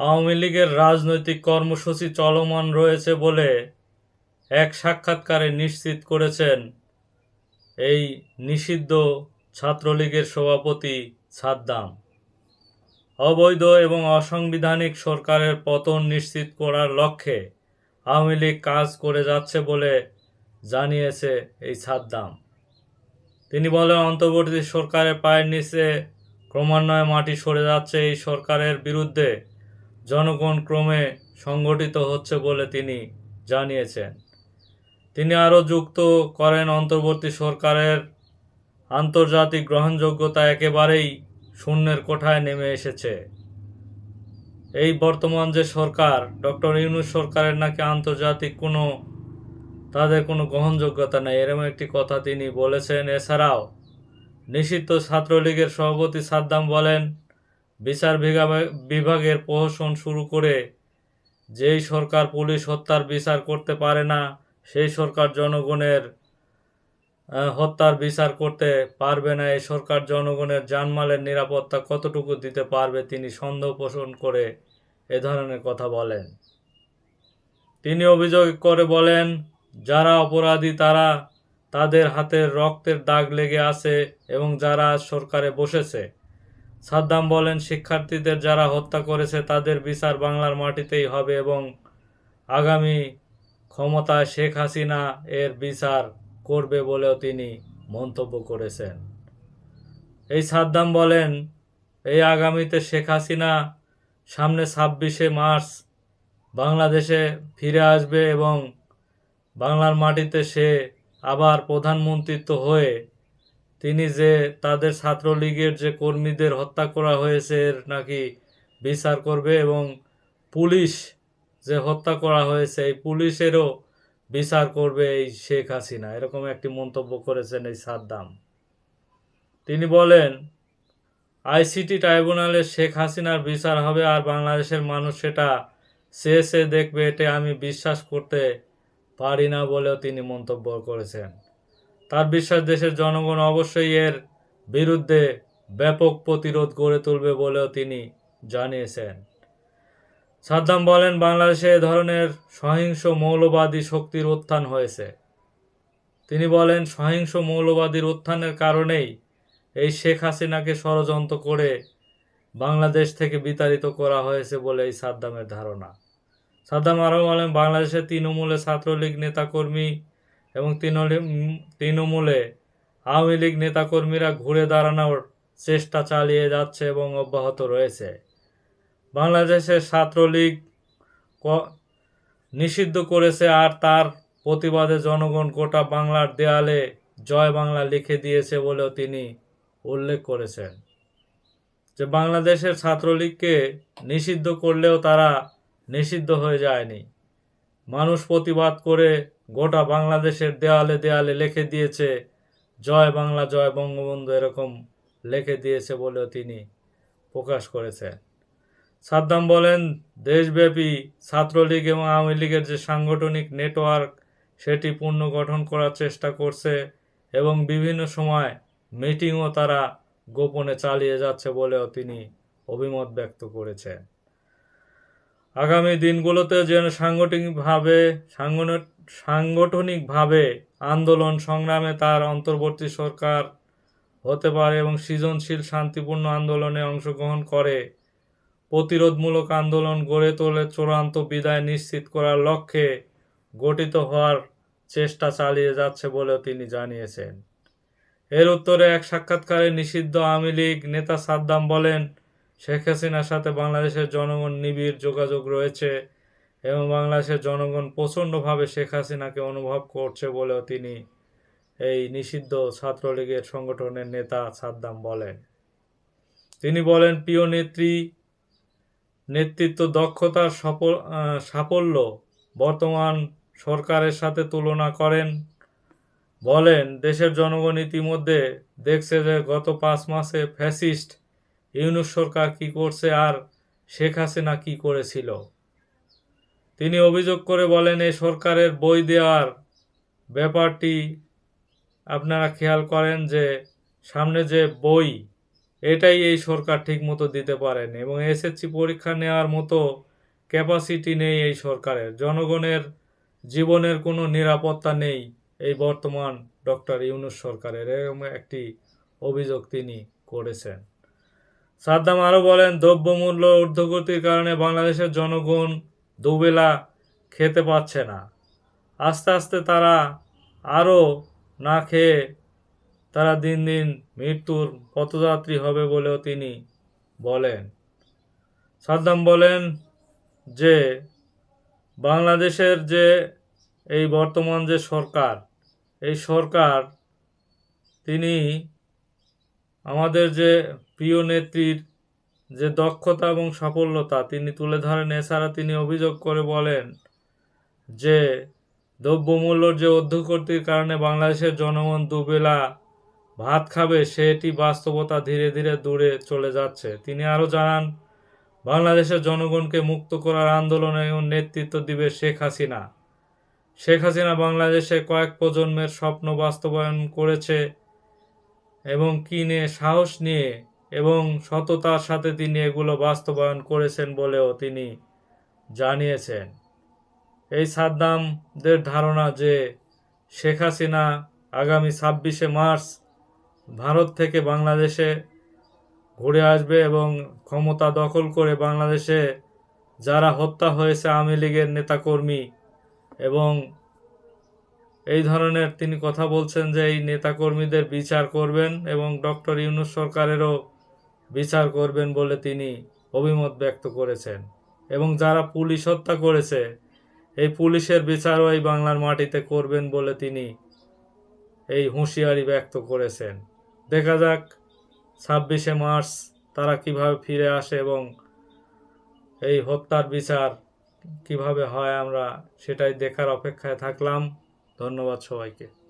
আওয়ামী লীগের রাজনৈতিক কর্মসূচি চলমান রয়েছে বলে এক সাক্ষাৎকারে নিশ্চিত করেছেন এই নিষিদ্ধ ছাত্রলীগের সভাপতি সাদ্দাম। অবৈধ এবং অসাংবিধানিক সরকারের পতন নিশ্চিত করার লক্ষ্যে আওয়ামী লীগ কাজ করে যাচ্ছে বলে জানিয়েছে এই সাদ্দাম। তিনি বলেন, অন্তর্বর্তী সরকারের পায়ের নিচে ক্রমান্বয়ে মাটি সরে যাচ্ছে। এই সরকারের বিরুদ্ধে জনগণ ক্রমে সংগঠিত হচ্ছে বলে তিনি জানিয়েছেন। তিনি আরও যুক্ত করেন, অন্তর্বর্তী সরকারের আন্তর্জাতিক গ্রহণযোগ্যতা একেবারেই শূন্যের কোঠায় নেমে এসেছে। এই বর্তমান যে সরকার, ডক্টর ইউনুস সরকারের নাকি আন্তর্জাতিক কোনো, তাদের কোনো গ্রহণযোগ্যতা নেই এরকম একটি কথা তিনি বলেছেন। এছাড়াও নিষিদ্ধ ছাত্রলীগের সভাপতি সাদ্দাম বলেন বিচার বিভাগ- বিভাগের প্রহসন শুরু করে যেই সরকার পুলিশ হত্যার বিচার করতে পারে না, সেই সরকার জনগণের হত্যার বিচার করতে পারবে না, এই সরকার জনগণের জানমালের নিরাপত্তা কতটুকু দিতে পারবে তিনি সন্দেহ পোষণ করে এ ধরনের কথা বলেন। তিনি অভিযোগ করে বলেন, যারা অপরাধী তারা তাদের হাতের রক্তের দাগ লেগে আছে এবং যারা সরকারে বসেছে সাদ্দাম বলেন, শিক্ষার্থীদের যারা হত্যা করেছে তাদের বিচার বাংলার মাটিতেই হবে এবং আগামী ক্ষমতায় শেখ হাসিনা এর বিচার করবে বলেও তিনি মন্তব্য করেছেন। এই সাদ্দাম বলেন, এই আগামীতে শেখ হাসিনা সামনে ছাব্বিশে মার্চ বাংলাদেশে ফিরে আসবে এবং বাংলার মাটিতে সে আবার প্রধানমন্ত্রিত্ব হয়ে তিনি যে তাদের ছাত্রলীগের যে কর্মীদের হত্যা করা হয়েছে এর নাকি বিচার করবে এবং পুলিশ যে হত্যা করা হয়েছে, এই পুলিশেরও বিচার করবে এই শেখ হাসিনা। এরকম একটি মন্তব্য করেছেন এই সাদ্দাম। তিনি বলেন, আইসিটি ট্রাইব্যুনালে শেখ হাসিনার বিচার হবে আর বাংলাদেশের মানুষ সেটা সে দেখবে এটা আমি বিশ্বাস করতে পারি না বলেও তিনি মন্তব্য করেছেন। তার বিশ্বাস দেশের জনগণ অবশ্যই এর বিরুদ্ধে ব্যাপক প্রতিরোধ গড়ে তুলবে বলেও তিনি জানিয়েছেন। সাদ্দাম বলেন, বাংলাদেশে এ ধরনের সহিংস মৌলবাদী শক্তির উত্থান হয়েছে। তিনি বলেন, সহিংস মৌলবাদীর উত্থানের কারণেই এই শেখ হাসিনাকে ষড়যন্ত্র করে বাংলাদেশ থেকে বিতাড়িত করা হয়েছে বলে এই সাদ্দামের ধারণা। সাদ্দাম আরও বলেন বাংলাদেশের তৃণমূলে ছাত্রলীগ নেতাকর্মী এবং তৃণমূলে আওয়ামী লীগ নেতাকর্মীরা ঘুরে দাঁড়ানোর চেষ্টা চালিয়ে যাচ্ছে এবং অব্যাহত রয়েছে। বাংলাদেশের ছাত্রলীগ নিষিদ্ধ করেছে আর তার প্রতিবাদে জনগণ গোটা বাংলার দেয়ালে জয় বাংলা লিখে দিয়েছে বলেও তিনি উল্লেখ করেছেন। যে বাংলাদেশের ছাত্রলীগকে নিষিদ্ধ করলেও তারা নিষিদ্ধ হয়ে যায়নি। মানুষ প্রতিবাদ করে গোটা বাংলাদেশের দেয়ালে দেয়ালে লিখে দিয়েছে, জয় বাংলা, জয় বঙ্গবন্ধু এরকম লিখে দিয়েছে বলেও তিনি প্রকাশ করেছেন। সাদ্দাম বলেন, দেশব্যাপী ছাত্রলীগ এবং আওয়ামী লীগের যে সাংগঠনিক নেটওয়ার্ক, সেটি পুনর্গঠন করার চেষ্টা করছে এবং বিভিন্ন সময় মিটিংও তারা গোপনে চালিয়ে যাচ্ছে বলেও তিনি অভিমত ব্যক্ত করেছেন। আগামী দিনগুলোতে যেন সাংগঠনিকভাবে সাংগঠনিকভাবে আন্দোলন সংগ্রামে তার অন্তর্বর্তী সরকার হতে পারে এবং সৃজনশীল, শান্তিপূর্ণ আন্দোলনে অংশগ্রহণ করে, প্রতিরোধমূলক আন্দোলন গড়ে তোলে চূড়ান্ত বিদায় নিশ্চিত করার লক্ষ্যে গঠিত হওয়ার চেষ্টা চালিয়ে যাচ্ছে বলেও তিনি জানিয়েছেন। এর উত্তরে এক সাক্ষাৎকারে নিষিদ্ধ আওয়ামী লীগ নেতা সাদ্দাম বলেন শেখ হাসিনার সাথে বাংলাদেশের জনগণ নিবিড় যোগাযোগ রয়েছে এবং বাংলাদেশের জনগণ প্রচণ্ডভাবে শেখ হাসিনাকে অনুভব করছে বলেও তিনি এই নিষিদ্ধ ছাত্রলীগের সংগঠনের নেতা সাদ্দাম বলেন। তিনি বলেন, প্রিয় নেত্রী, নেতৃত্ব দক্ষতার সফল সাফল্য বর্তমান সরকারের সাথে তুলনা করেন। বলেন, দেশের জনগণ ইতিমধ্যে দেখছে যে গত পাঁচ মাসে ফ্যাসিস্ট ইউনুস সরকার কি করছে আর শেখ হাসিনা কি করেছিল? তিনি অভিযোগ করে বলেন এই সরকারের বই দেওয়ার ব্যাপারটি আপনারা খেয়াল করেন যে সামনে যে বই, এটাই এই সরকার ঠিকমতো দিতে পারেন এবং এসএসসি পরীক্ষা নেওয়ার মতো ক্যাপাসিটি নেই এই সরকারের। জনগণের জীবনের কোনো নিরাপত্তা নেই এই বর্তমান ডক্টর ইউনুস সরকারের, এরকম একটি অভিযোগ তিনি করেছেন। সাদ্দাম আরও বলেন, দ্রব্যমূল্য ঊর্ধ্বগতির কারণে বাংলাদেশের জনগণ দুবেলা খেতে পাচ্ছে না। আস্তে আস্তে তারা আরও না খেয়ে তারা দিন দিন মৃত্যুর পথযাত্রী হবে বলেও তিনি বলেন। সাদ্দাম বলেন যে, বাংলাদেশের যে এই বর্তমান যে সরকার, এই সরকার তিনি আমাদের যে প্রিয় নেত্রীর যে দক্ষতা এবং সাফল্যতা তিনি তুলে ধরেন, এছাড়া তিনি অভিযোগ করে বলেন যে দ্রব্যমূল্যর যে অধ্যক্ষতির কারণে বাংলাদেশের জনগণ দুবেলা ভাত খাবে, সেটি বাস্তবতা ধীরে ধীরে দূরে চলে যাচ্ছে। তিনি আরও জানান, বাংলাদেশের জনগণকে মুক্ত করার আন্দোলনে নেতৃত্ব দিবে শেখ হাসিনা। শেখ হাসিনা বাংলাদেশে কয়েক প্রজন্মের স্বপ্ন বাস্তবায়ন করেছে এবং কিনে সাহস নিয়ে এবং সততার সাথে তিনি এগুলো বাস্তবায়ন করেছেন বলেও তিনি জানিয়েছেন। এই সাদ্দামদের ধারণা যে শেখ হাসিনা আগামী ছাব্বিশে মার্চ ভারত থেকে বাংলাদেশে ঘুরে আসবে এবং ক্ষমতা দখল করে বাংলাদেশে যারা হত্যা হয়েছে আওয়ামী লীগের নেতাকর্মী এবং এই ধরনের তিনি কথা বলছেন যে এই নেতাকর্মীদের বিচার করবেন এবং ডক্টর ইউনুস সরকারেরও বিচার করবেন বলে তিনি অভিমত ব্যক্ত করেছেন। এবং যারা পুলিশ হত্যা করেছে, এই পুলিশের বিচারও এই বাংলার মাটিতে করবেন বলে তিনি এই হুঁশিয়ারি ব্যক্ত করেছেন। দেখা যাক, ছাব্বিশে মার্চ তারা কীভাবে ফিরে আসে এবং এই হত্যার বিচার কীভাবে হয় আমরা সেটাই দেখার অপেক্ষায় থাকলাম। ধন্যবাদ সবাইকে।